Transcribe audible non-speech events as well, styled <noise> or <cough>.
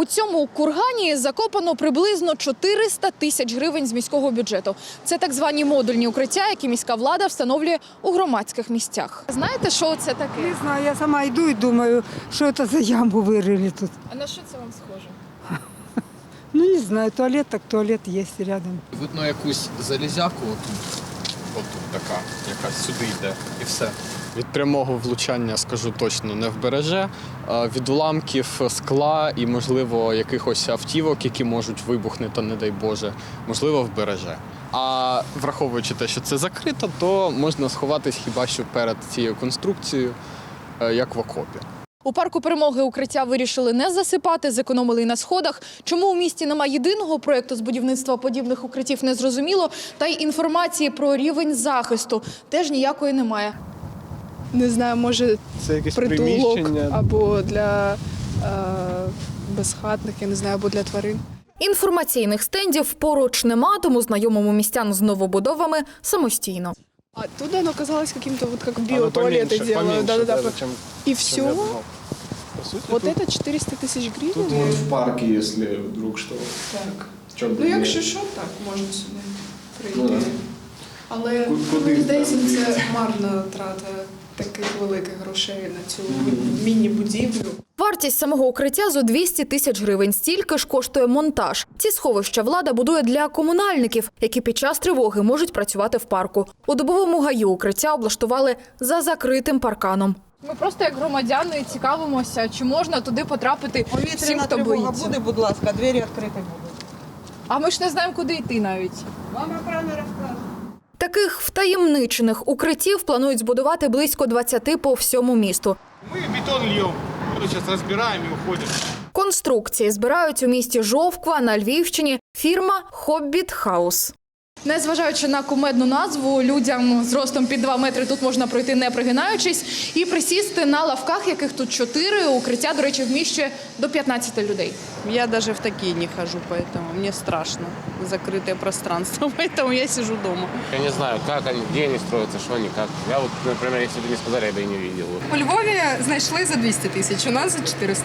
У цьому кургані закопано приблизно 400 тисяч гривень з міського бюджету. Це так звані модульні укриття, які міська влада встановлює у громадських місцях. Знаєте, що це таке? Не знаю, я сама йду і думаю, що это за яму вирили тут. А на що це вам схоже? <laughs> Ну не знаю, туалет так туалет є рядом. Видно якусь залізяку отут. Отут така, яка сюди йде, і все. Від прямого влучання скажу точно не вбереже. Від уламків скла і, можливо, якихось автівок, які можуть вибухнути, не дай Боже, можливо, вбереже. А враховуючи те, що це закрито, то можна сховатись хіба що перед цією конструкцією, е, як в окопі. У парку перемоги укриття вирішили не засипати, зекономили й на сходах. Чому у місті немає єдиного проєкту з будівництва подібних укриттів, не зрозуміло. Та й інформації про рівень захисту теж ніякої немає не знаю, може Це якесь притулок або для е, безхатних, я не знаю, або для тварин. Інформаційних стендів поруч нема, тому знайомому містян з новобудовами самостійно. А тут оно казалось каким-то вот как биотуалеты делают. Да-да-да. И все. Вот это 400 тысяч гривен. Тут вот в парке, если вдруг что. Так. Чё бы Ну, не- якщо що, так, можна сюди Ну, прийти. да. Але Ку- куди мені здається, це марна трата таких великих грошей на цю міні-будівлю. Вартість самого укриття зо 200 тисяч гривень. Стільки ж коштує монтаж. Ці сховища влада будує для комунальників, які під час тривоги можуть працювати в парку. У добовому гаю укриття облаштували за закритим парканом. Ми просто як громадяни цікавимося, чи можна туди потрапити всім, Повітряна хто тривога боїться. буде, будь ласка, двері відкриті будуть. А ми ж не знаємо, куди йти навіть. Вам охрана розкаже. Таких втаємничених укриттів планують збудувати близько 20 по всьому місту. Ми бетон льємо, зараз розбираємо і уходим. Конструкції збирають у місті Жовква на Львівщині фірма Хоббіт Хаус. Незважаючи на кумедну назву, людям з ростом під 2 метри тут можна пройти не пригинаючись і присісти на лавках, яких тут 4. Укриття, до речі, вміщує до 15 людей. Я даже в такие не хожу, поэтому мне страшно. Закрытое пространство, поэтому <laughs> я сижу дома. Я не знаю, как они, где они строятся, что они, как. Я вот, например, если бы не сказали, я бы и не видел. У Львові знайшли за 200 тисяч, у нас за 400.